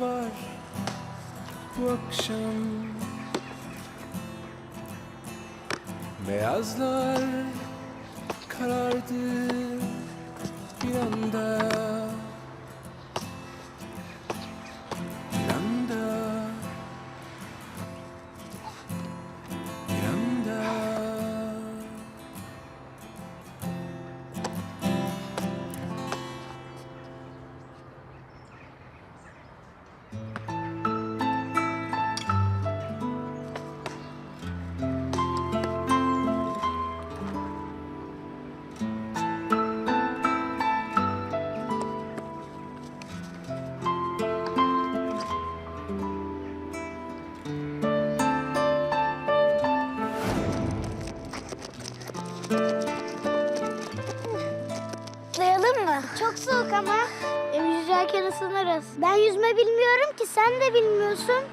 var bu akşam. Beyazlar karardı bir anda Çok soğuk ama. Hem yüzerken ısınırız. Ben yüzme bilmiyorum ki sen de bilmiyorsun.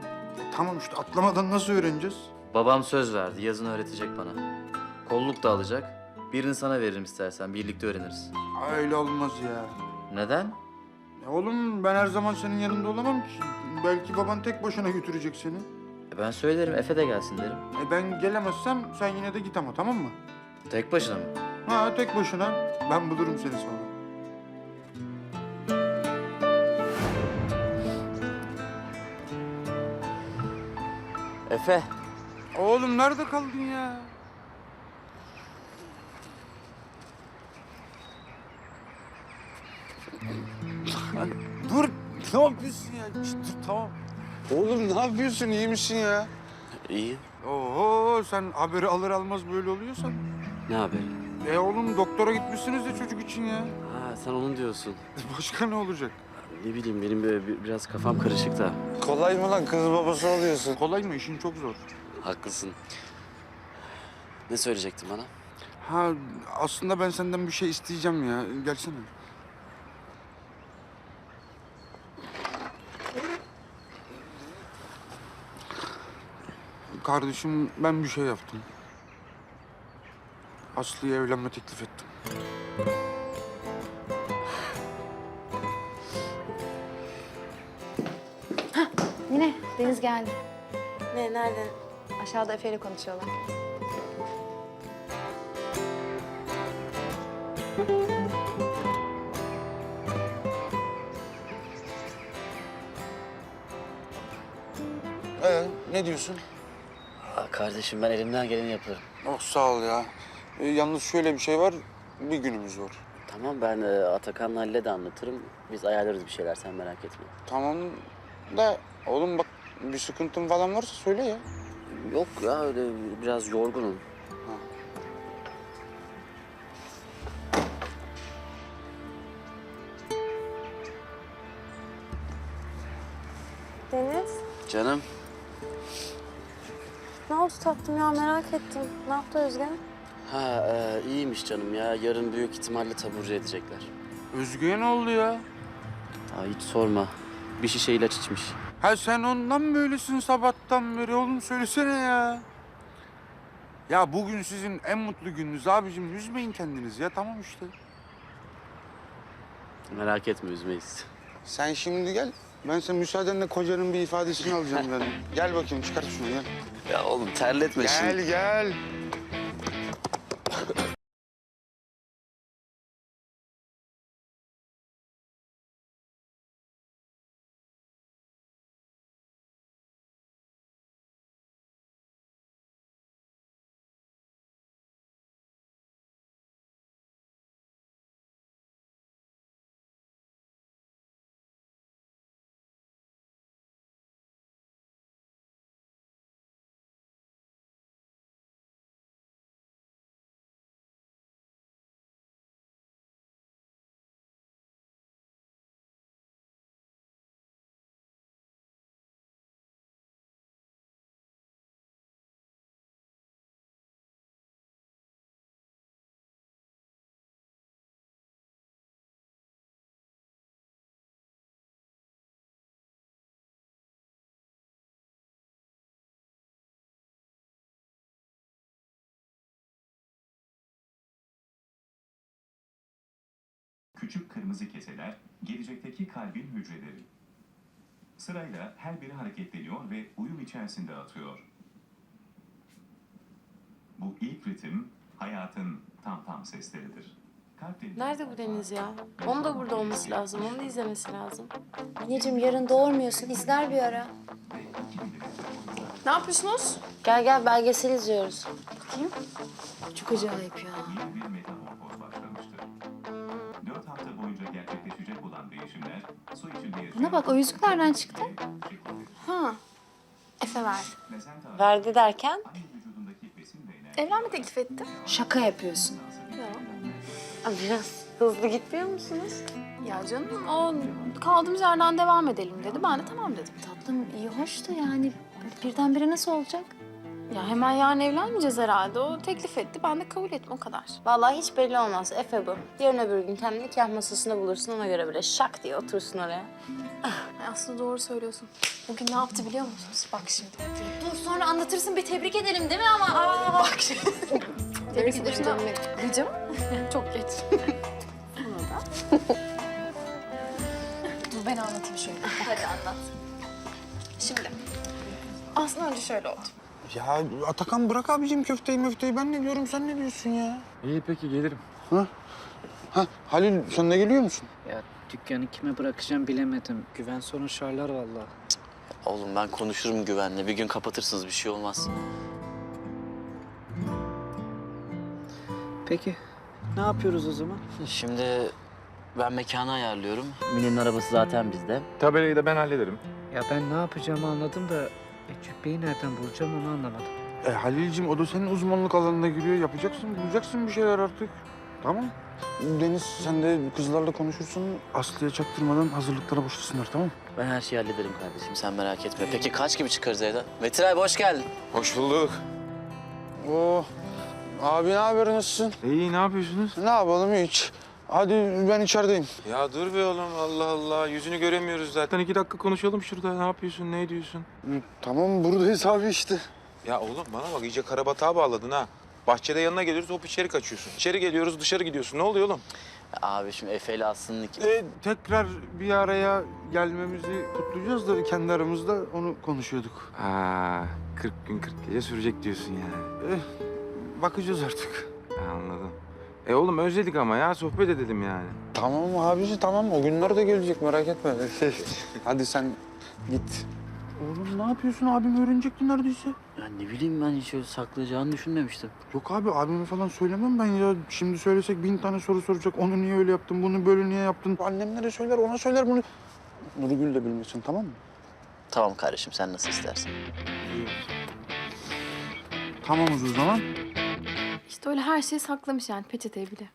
Tamam işte atlamadan nasıl öğreneceğiz? Babam söz verdi. Yazın öğretecek bana. Kolluk da alacak. Birini sana veririm istersen. Birlikte öğreniriz. Öyle olmaz ya. Neden? ya. Oğlum ben her zaman senin yanında olamam ki. Belki baban tek başına götürecek seni. E ben söylerim. Efe de gelsin derim. E ben gelemezsem sen yine de git ama tamam mı? Tek başına mı? Ha tek başına. Ben bulurum seni sonra. Efe. Oğlum nerede kaldın ya? Dur. Ne yapıyorsun ya? Şişt, dur tamam. Oğlum ne yapıyorsun? İyi misin ya? İyi. Oo sen haberi alır almaz böyle oluyorsan. Ne haberi? E oğlum doktora gitmişsiniz de çocuk için ya. Ha sen onun diyorsun. Başka ne olacak? Ne bileyim benim böyle bir- biraz kafam karışık da. Kolay mı lan kız babası oluyorsun? Kolay mı? İşin çok zor. Haklısın. Ne söyleyecektin bana? Ha aslında ben senden bir şey isteyeceğim ya. Gelsene. Kardeşim ben bir şey yaptım. Aslı'ya evlenme teklif ettim. Geldi. Ne, nerede? Aşağıda Efe ile konuşuyorlar. Ee, ne diyorsun? Aa, kardeşim ben elimden geleni yaparım. Oh sağ ol ya. Ee, yalnız şöyle bir şey var. Bir günümüz var. Tamam ben e, Atakan'la Halil'e de anlatırım. Biz ayarlarız bir şeyler sen merak etme. Tamam da oğlum bak bir sıkıntın falan varsa söyle ya. Yok ya öyle biraz yorgunum. Deniz, Canım ne oldu tatlım ya merak ettim. Ne yaptı Özge? ha e, iyiymiş canım ya. Yarın büyük ihtimalle taburcu edecekler. Özge'ye ne oldu ya? Aa, hiç sorma. Bir şişe ilaç içmiş. Ha sen ondan böylesin sabahtan beri oğlum söylesene ya. Ya bugün sizin en mutlu gününüz abicim. Üzmeyin kendinizi ya tamam işte. Merak etme üzmeyiz. Sen şimdi gel. Ben sen müsaadenle kocanın bir ifadesini alacağım ben. gel bakayım çıkart şunu gel. Ya oğlum terletme Gel gel. Küçük kırmızı keseler gelecekteki kalbin hücreleri. Sırayla her biri hareketleniyor ve uyum içerisinde atıyor. Bu ilk ritim hayatın tam tam sesleridir. Nerede bu Deniz ya? Onun da burada olması lazım. Onu da izlemesi lazım. Anneciğim yarın doğurmuyorsun. İzler bir ara. Ne yapıyorsunuz? Gel gel belgesel izliyoruz. Çok acayip ya. Buna bak o yüzük nereden çıktı? Ha. Efe ver. Verdi derken? anne vücudundaki besin ve enerji Evlen mi teklif etti? Şaka yapıyorsun. Biraz hızlı gitmiyor musunuz? Ya canım o kaldığımız yerden devam edelim dedi. Ben de tamam dedim. Tatlım iyi hoş da yani birdenbire nasıl olacak? Ya hemen yarın evlenmeyeceğiz herhalde. O teklif etti. Ben de kabul ettim o kadar. Vallahi hiç belli olmaz. Efe bu. Yarın öbür gün kendini nikah masasında bulursun. Ona göre böyle şak diye otursun oraya. Ay, aslında doğru söylüyorsun. Bugün ne yaptı biliyor musunuz? Bak şimdi. Dur sonra anlatırsın bir tebrik edelim değil mi ama? Aa, Bak şimdi. Tebrik ederim. Diyeceğim. Çok geç. Bunu da. Dur ben anlatayım şöyle. hadi anlat. Şimdi. Aslında önce şöyle oldu. Ya Atakan bırak abicim köfteyi möfteyi. Ben ne diyorum sen ne diyorsun ya? İyi peki gelirim. Ha Halil sen de geliyor musun? Ya dükkanı kime bırakacağım bilemedim. Güven sorun şarlar vallahi. Oğlum ben konuşurum güvenle. Bir gün kapatırsınız bir şey olmaz. Peki ne yapıyoruz o zaman? Şimdi ben mekanı ayarlıyorum. Mine'nin arabası zaten bizde. Tabelayı da ben hallederim. Ya ben ne yapacağımı anladım da e, cübbeyi nereden bulacağım onu anlamadım. E Halil'cim o da senin uzmanlık alanına giriyor. Yapacaksın, bulacaksın bir şeyler artık. Tamam. Deniz sen de kızlarla konuşursun. Aslı'ya çaktırmadan hazırlıklara başlasınlar tamam mı? Ben her şeyi hallederim kardeşim sen merak etme. Peki kaç gibi çıkarız evden? Metin abi hoş geldin. Hoş bulduk. Oo. Abi ne haber nasılsın? İyi ne yapıyorsunuz? Ne yapalım hiç. Hadi ben içerideyim. Ya dur be oğlum Allah Allah. Yüzünü göremiyoruz zaten. İki dakika konuşalım şurada. Ne yapıyorsun, ne ediyorsun? Hı, Tamam buradayız abi işte. Ya oğlum bana bak iyice karabatağa bağladın ha. Bahçede yanına geliyoruz hop içeri kaçıyorsun. İçeri geliyoruz dışarı gidiyorsun. Ne oluyor oğlum? Abi şimdi Efe ile Aslı'nın iki... E, tekrar bir araya gelmemizi kutlayacağız da kendi aramızda onu konuşuyorduk. Ha, 40 gün 40 gece sürecek diyorsun yani. Eh, bakacağız artık. Anladım. E oğlum özledik ama ya sohbet edelim yani. Tamam abici tamam o günler de gelecek merak etme. Hadi sen git. Oğlum ne yapıyorsun abim öğrenecekti neredeyse. Ya ne bileyim ben hiç öyle saklayacağını düşünmemiştim. Yok abi abime falan söylemem ben ya. Şimdi söylesek bin tane soru soracak. Onu niye öyle yaptın, bunu böyle niye yaptın? Annemlere söyler, ona söyler bunu. Nurgül de bilmesin tamam mı? Tamam kardeşim sen nasıl istersen. Tamamız o zaman. İşte öyle her şeyi saklamış yani peçeteyi bile.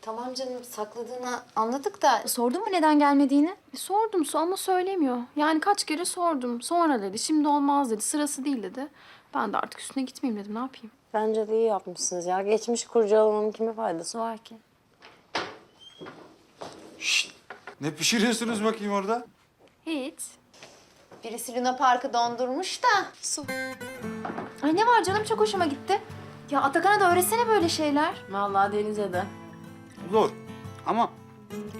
Tamam canım sakladığını anladık da Sordun mu neden gelmediğini? E, sordum so- ama söylemiyor. Yani kaç kere sordum. Sonra dedi, şimdi olmaz dedi, sırası değil dedi. Ben de artık üstüne gitmeyeyim dedim, ne yapayım? Bence de iyi yapmışsınız ya. Geçmiş kurcalamanın kime faydası var ki? Ne pişiriyorsunuz bakayım orada? Hiç. birisi Luna Park'ı dondurmuş da. Su. Ay ne var canım çok hoşuma gitti. Ya Atakan'a da öğretsene böyle şeyler. Vallahi Deniz'e de. Zor. Ama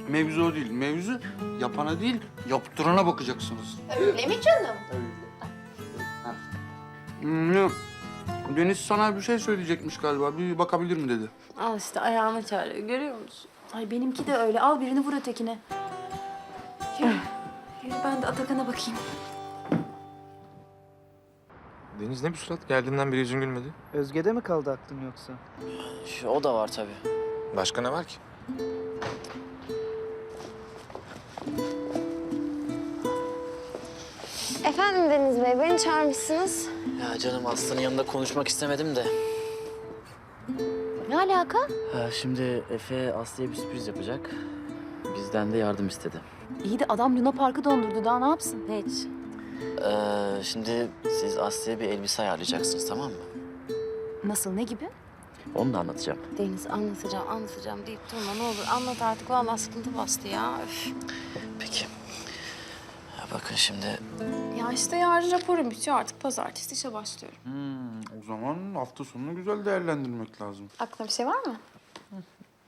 mevzu o değil. Mevzu yapana değil, yaptırana bakacaksınız. Öyle mi canım? Hmm, ya, Deniz sana bir şey söyleyecekmiş galiba. Bir bakabilir mi dedi. Al işte ayağıma çağırıyor. Görüyor musun? Ay benimki de öyle. Al birini vur ötekine. Yürü. Yürü ben de Atakan'a bakayım. Deniz ne bu surat? Geldiğinden beri yüzün gülmedi. Özge'de mi kaldı aklın yoksa? Şu, o da var tabii. Başka ne var ki? Efendim Deniz Bey, beni çağırmışsınız. Ya canım Aslı'nın yanında konuşmak istemedim de. Ne alaka? Ha, şimdi Efe Aslı'ya bir sürpriz yapacak. Bizden de yardım istedi. İyi de adam Luna Park'ı dondurdu. Daha ne yapsın? Hiç. Ee, şimdi siz Aslı'ya bir elbise ayarlayacaksınız tamam mı? Nasıl, ne gibi? Onu da anlatacağım. Deniz anlatacağım, anlatacağım deyip durma ne olur. Anlat artık. Vallahi sıkıntı bastı ya. Üf. Peki. Ya bakın şimdi Ya işte yarın raporum bitiyor artık. Pazartesi işe başlıyorum. Hmm, o zaman hafta sonunu güzel değerlendirmek lazım. Aklına bir şey var mı?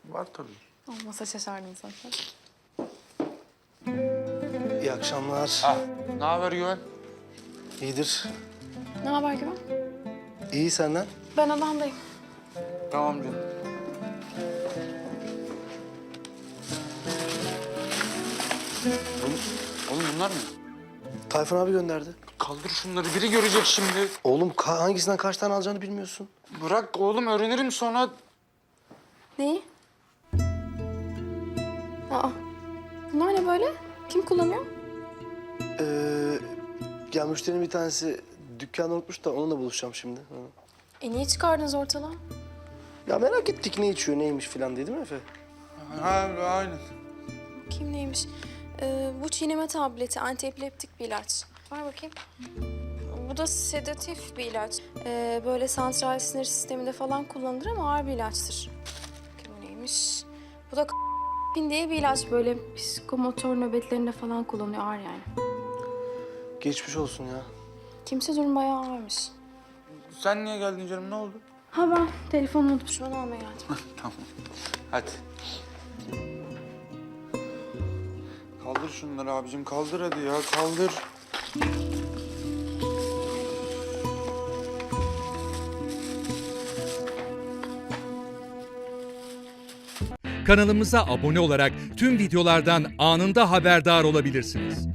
Var tabii. Olmasa şaşardım zaten. İyi akşamlar. Ah, ne haber Güven? İyidir. Ne haber Güven? İyi senden. Ben odamdayım. Tamam canım. Oğlum, oğlum bunlar mı? Tayfun abi gönderdi. Kaldır şunları biri görecek şimdi. Oğlum ka- hangisinden kaç tane alacağını bilmiyorsun. Bırak oğlum öğrenirim sonra. Neyi? Aa. Bunlar ne böyle? Kim kullanıyor? Ee, ya müşterinin bir tanesi dükkanı unutmuş da onunla buluşacağım şimdi. E niye çıkardınız ortalığa? Ya merak ettik ne içiyor neymiş falan diye değil mi Efe? Ha, aynen. Kim neymiş? Ee, bu çiğneme tableti, antiepileptik bir ilaç. Ver bakayım. Bu da sedatif bir ilaç. Ee, böyle santral sinir sisteminde falan kullanılır ama ağır bir ilaçtır. Bu neymiş? Bu da pin diye bir ilaç böyle psikomotor nöbetlerinde falan kullanıyor ağır yani. Geçmiş olsun ya. Kimse durum bayağı ağırmış. Sen niye geldin canım ne oldu? Ha ben telefonumu unutmuşum onu almaya geldim. Tamam. Hadi. Kaldır şunları abicim kaldır hadi ya kaldır. Kanalımıza abone olarak tüm videolardan anında haberdar olabilirsiniz.